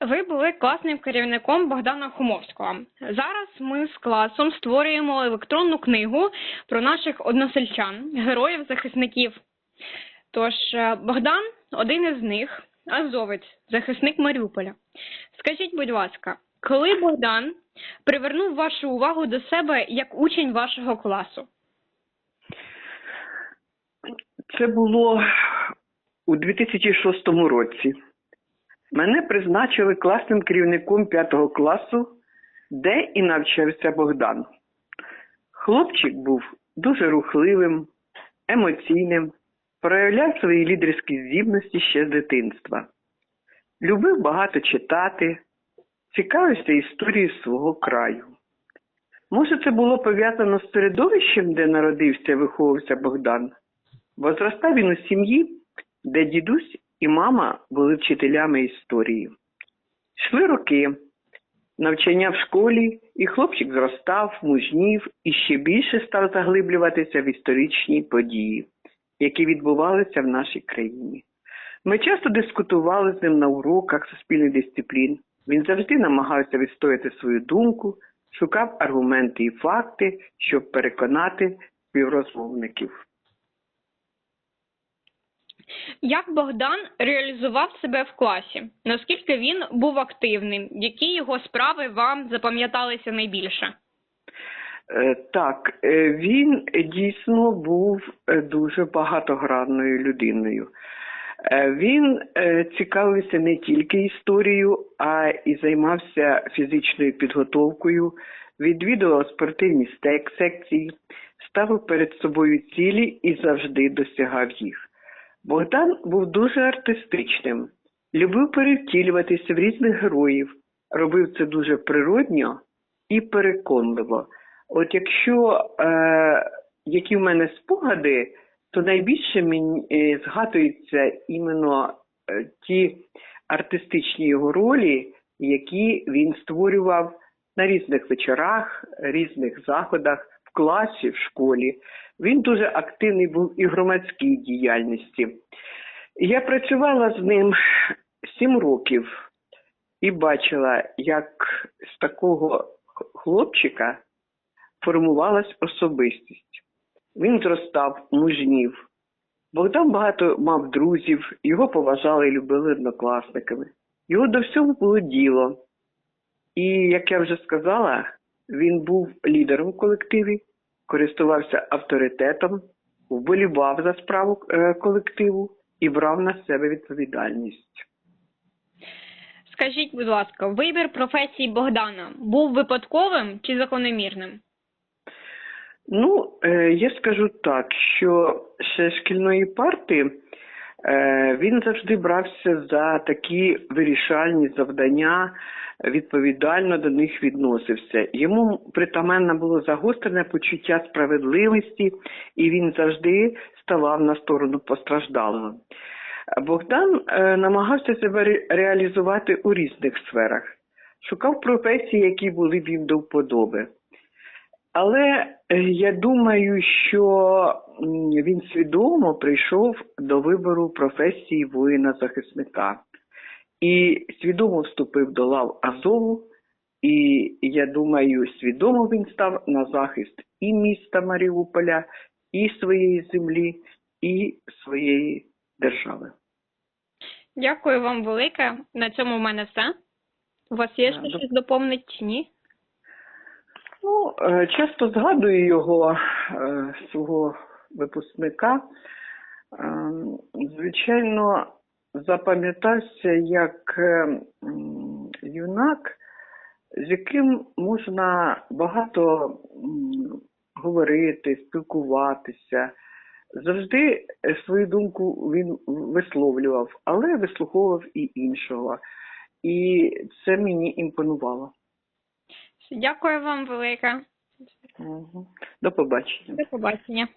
Ви були класним керівником Богдана Хумовського. Зараз ми з класом створюємо електронну книгу про наших односельчан, героїв захисників. Тож е, Богдан один із них, азовець, захисник Маріуполя. Скажіть, будь ласка, коли Богдан привернув вашу увагу до себе як учень вашого класу? Це було у 2006 році. Мене призначили класним керівником 5 класу, де і навчався Богдан. Хлопчик був дуже рухливим, емоційним, проявляв свої лідерські здібності ще з дитинства. Любив багато читати, цікавився історією свого краю. Може, це було пов'язано з середовищем, де народився і виховувався Богдан? Бо зростав він у сім'ї, де дідусь і мама були вчителями історії. Йшли роки, навчання в школі, і хлопчик зростав, мужнів і ще більше став заглиблюватися в історичні події, які відбувалися в нашій країні. Ми часто дискутували з ним на уроках суспільних дисциплін. Він завжди намагався відстояти свою думку, шукав аргументи і факти, щоб переконати співрозмовників. Як Богдан реалізував себе в класі? Наскільки він був активним? Які його справи вам запам'яталися найбільше? Е, Так, е, він дійсно був е, дуже багатогранною людиною. Він цікавився не тільки історією, а й займався фізичною підготовкою, відвідував спортивні секції, ставив перед собою цілі і завжди досягав їх. Богдан був дуже артистичним, любив перевтілюватися в різних героїв, робив це дуже природньо і переконливо. От якщо е, які в мене спогади, то найбільше мені е, згадуються іменно е, ті артистичні його ролі, які він створював на різних вечорах, різних заходах, в класі, в школі. Він дуже активний був і в громадській діяльності. Я працювала з ним сім років і бачила, як з такого хлопчика формувалась особистість. Він зростав, мужнів. Богдан багато мав друзів, його поважали і любили однокласниками. Його до всього було діло. І, як я вже сказала, він був лідером в колективі, користувався авторитетом, вболівав за справу е, колективу і брав на себе відповідальність. Скажіть, будь ласка, вибір професії Богдана був випадковим чи закономірним? Ну, е, я скажу так, що ще шкільної парти він завжди брався за такі вирішальні завдання, відповідально до них відносився. Йому притаманне було загострене почуття справедливості, і він завжди ставав на сторону постраждалого. Богдан е, намагався себе реалізувати у різних сферах, шукав професії, які були б їм до вподоби. Але е, я думаю, що він свідомо прийшов до вибору професії воїна-захисника і свідомо вступив до лав Азову. І я думаю, свідомо він став на захист і міста Маріуполя, і своєї землі, і своєї держави. Дякую вам велике. На цьому в мене все. У вас є ще щось доповнить чи ні? Ну, е, часто згадую його е, свого випускника. Е, Звичайно, запам'ятався як юнак, з яким можна багато говорити, спілкуватися. Завжди свою думку він висловлював, але вислуховував і іншого. І це мені імпонувало. Дякую вам велике. До побачення. До побачення.